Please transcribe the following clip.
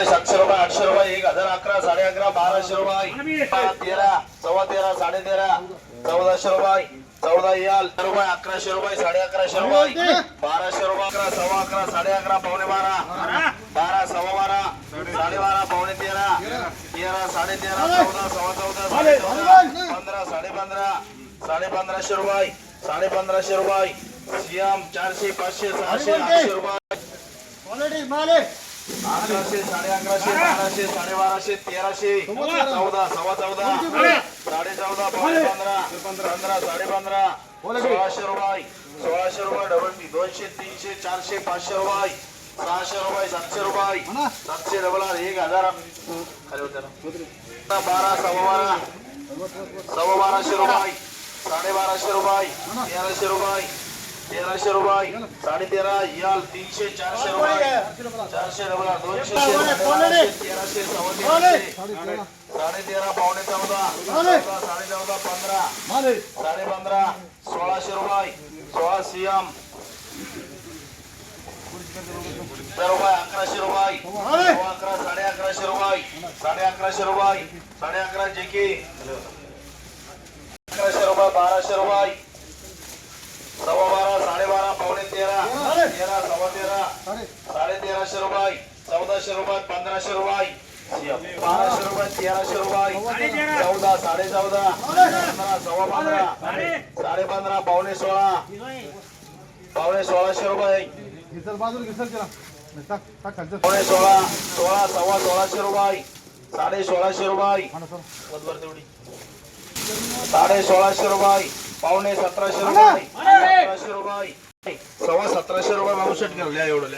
सातशे रुपये आठशे रुपये एक हजार अकरा साडे अकरा बाराशे रुपये. तेरा सव्वा तेरा साडे तेरा चौदाशे रुपये चौदा याल रुपये अकराशे रुपये साडे अकराशे रुपये बाराशे रुपये अकरा सव्वा अकरा साडे अकरा पावणे बारा बारा. सव्वा बारा साडे बारा पावणे तेरा तेरा साडे तेरा चौदा सव्वा चौदा साडे चौदा पंधरा साडे पंधरा साडे पंधराशे रुपये साडे पंधराशे रुपये. सीएम चारशे पाचशे सहाशे आठशे रुपये. अकराशे साडे अकराशे बाराशे साडे बाराशे तेराशे चौदा! सव्वा चौदा साडे चौदा पावणे पंधरा पंधरा साडे पंधरा सोळाशे रुपये सोळाशे रुपये डबल दोनशे तीनशे चारशे पाचशे रुपये सहाशे रुपये सातशे रुपये सातशे डबल आर एक हजार. बारा सव्वा बारा सव्वा बाराशे रुपये साडे बाराशे रुपये तेराशे रुपये तेराशे रुपये. साडे तेरा याल तीनशे चारशे रुपये. चारशे आर, दोनशे तेराशे सव्वा तेराशे साडे तेरा पावणे चौदा. साडे चौदा पंधरा. साडे पंधरा सोळाशे रुपये. सोळा सीएम. रुपये अकराशे रुपये. अकरा साडे अकराशे रुपये. साडे अकराशे रुपये. साडे अकरा जे के. अकराशे रुपये बाराशे रुपये. सव्वा बारा साडे बारा पावणे तेरा तेरा सव्वा तेरा साडे तेराशे रुपये चौदाशे रुपये पंधराशे रुपये. बाराशे रुपये तेराशे रुपये. चौदा साडे चौदा पंधरा सव्वा पंधरा साडे पंधरा पावणे सोळा पावणे सोळाशे रुपये. पावणे सोळा सोळा सव्वा सोळाशे रुपये. साडे सोळाशे रुपये. साडे सोळाशे रुपये. पावणे सतराशे रुपये सतराशे रुपये. सव्वा सतराशे रुपये मावशेट घेऊया एवढं.